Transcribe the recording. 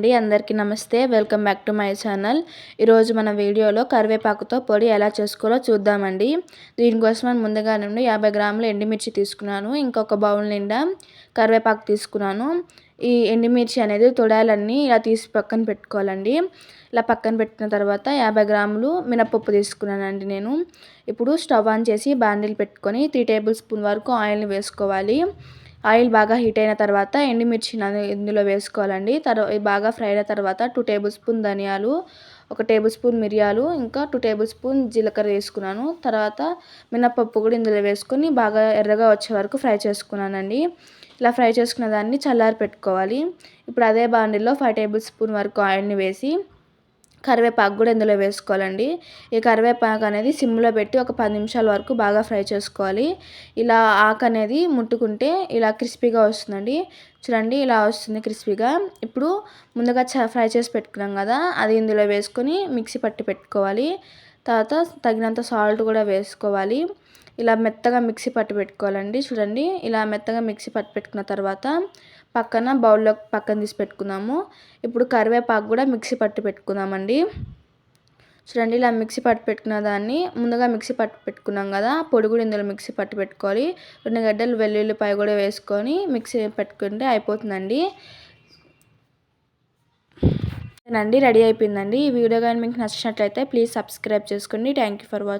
అండి అందరికీ నమస్తే. Welcome back to my channel. ఈరోజు మన వీడియోలో కరివేపాకుతో పొడి ఎలా చేసుకోవాలో చూద్దామండి. దీనికోసం ముందుగా నుండి యాభై గ్రాములు ఎండుమిర్చి తీసుకున్నాను. ఇంకొక బౌల్ నిండా కరివేపాకు తీసుకున్నాను. ఈ ఎండుమిర్చి అనేది తొడాలన్నీ ఇలా తీసి పక్కన పెట్టుకోవాలండి. ఇలా పక్కన పెట్టిన తర్వాత యాభై గ్రాములు మినపప్పు తీసుకున్నానండి నేను. ఇప్పుడు స్టవ్ ఆన్ చేసి బాండిల్ పెట్టుకొని త్రీ టేబుల్ స్పూన్ వరకు ఆయిల్ని వేసుకోవాలి. ఆయిల్ బాగా హీట్ అయిన తర్వాత ఎండుమిర్చి ఇందులో వేసుకోవాలండి. తర్వాత బాగా ఫ్రై అయిన తర్వాత టూ టేబుల్ స్పూన్ ధనియాలు ఒక టేబుల్ స్పూన్ మిరియాలు ఇంకా టూ టేబుల్ స్పూన్ జీలకర్ర వేసుకున్నాను. తర్వాత మినపప్పు కూడా ఇందులో వేసుకొని బాగా ఎర్రగా వచ్చే వరకు ఫ్రై చేసుకున్నానండి. ఇలా ఫ్రై చేసుకున్న దాన్ని చల్లారి పెట్టుకోవాలి ఇప్పుడు అదే బాండిలో ఫైవ్ టేబుల్ స్పూన్ వరకు ఆయిల్ని వేసి కరివేపాకు కూడా ఇందులో వేసుకోవాలండి. ఈ కరివేపాకు అనేది సిమ్లో పెట్టి ఒక పది నిమిషాల వరకు బాగా ఫ్రై చేసుకోవాలి. ఇలా ఆకు అనేది ముట్టుకుంటే ఇలా క్రిస్పీగా వస్తుందండి. చూడండి ఇలా వస్తుంది క్రిస్పీగా. ఇప్పుడు ముందుగా ఫ్రై చేసి పెట్టుకున్నాం కదా అది ఇందులో వేసుకొని మిక్సీ పట్టి పెట్టుకోవాలి. తర్వాత తగినంత సాల్ట్ కూడా వేసుకోవాలి. ఇలా మెత్తగా మిక్సీ పట్టి పెట్టుకోవాలండి. చూడండి ఇలా మెత్తగా మిక్సీ పట్టి పెట్టుకున్న తర్వాత పక్కన బౌల్లో పక్కన తీసి పెట్టుకుందాము ఇప్పుడు కరివేపాకు కూడా మిక్సీ పట్టి పెట్టుకుందామండి చూడండి ఇలా మిక్సీ పట్టు పెట్టుకున్న దాన్ని ముందుగా మిక్సీ పట్టు పెట్టుకున్నాం కదా పొడి కూడా ఇందులో మిక్సీ పట్టు పెట్టుకోవాలి. రెండు గడ్డలు వెల్లుల్లిపాయ కూడా వేసుకొని మిక్సీ పెట్టుకుంటే అయిపోతుందండి. అండి రెడీ అయిపోయిందండి. ఈ వీడియో కానీ మీకు నచ్చినట్లయితే ప్లీజ్ సబ్స్క్రైబ్ చేసుకోండి. Thank you for watching